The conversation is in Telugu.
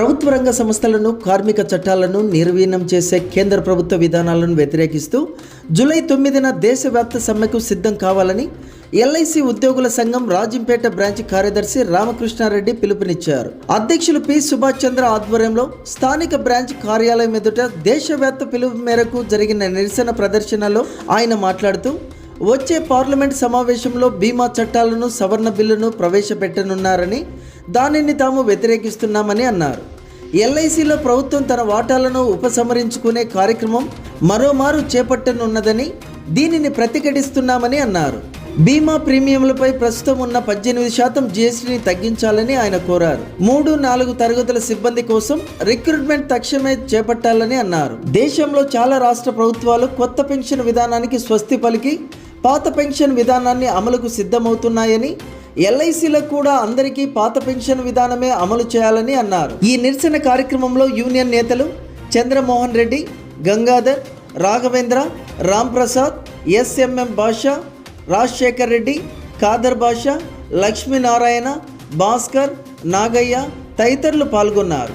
ప్రభుత్వ రంగ సంస్థలను కార్మిక చట్టాలను నిర్వీణం చేసే కేంద్ర ప్రభుత్వ విధానాలను వ్యతిరేకిస్తూ జూలై తొమ్మిదిన దేశవ్యాప్త సమ్మెకు సిద్ధం కావాలని ఎల్ఐసి ఉద్యోగుల సంఘం రాజంపేట బ్రాంచ్ కార్యదర్శి రామకృష్ణారెడ్డి పిలుపునిచ్చారు. అధ్యక్షులు పి సుభాష్ చంద్ర ఆధ్వర్యంలో స్థానిక బ్రాంచ్ కార్యాలయం ఎదుట దేశవ్యాప్త పిలుపు మేరకు జరిగిన నిరసన ప్రదర్శనలో ఆయన మాట్లాడుతూ వచ్చే పార్లమెంట్ సమావేశంలో బీమా చట్టాలను సవరణ బిల్లును ప్రవేశపెట్టనున్నారని దానిని తాము వ్యతిరేకిస్తున్నామని అన్నారు. ఎల్ఐసిలో ప్రభుత్వం తన వాటాలను ఉపసంహరించుకునే కార్యక్రమం మరోమారు చేపట్టనున్నదని దీనిని ప్రతిఘటిస్తున్నామని అన్నారు. బీమా ప్రీమియంలపై ప్రస్తుతం ఉన్న పద్దెనిమిది శాతం జీఎస్టీని తగ్గించాలని ఆయన కోరారు. మూడు నాలుగు తరగతుల సిబ్బంది కోసం రిక్రూట్మెంట్ తక్షణమే చేపట్టాలని అన్నారు. దేశంలో చాలా రాష్ట్ర ప్రభుత్వాలు కొత్త పెన్షన్ విధానానికి స్వస్తి పలికి పాత పెన్షన్ విధానాన్ని అమలుకు సిద్ధమవుతున్నాయని ఎల్ఐసిలో కూడా అందరికీ పాత పెన్షన్ విధానమే అమలు చేయాలని అన్నారు. ఈ నిరసన కార్యక్రమంలో యూనియన్ నేతలు చంద్రమోహన్ రెడ్డి గంగాధర్ రాఘవేంద్ర రామ్ ప్రసాద్ ఎస్ఎంఎం బాషా రాజశేఖర్ రెడ్డి ఖాదర్ బాషా లక్ష్మీనారాయణ భాస్కర్ నాగయ్య తదితరులు పాల్గొన్నారు.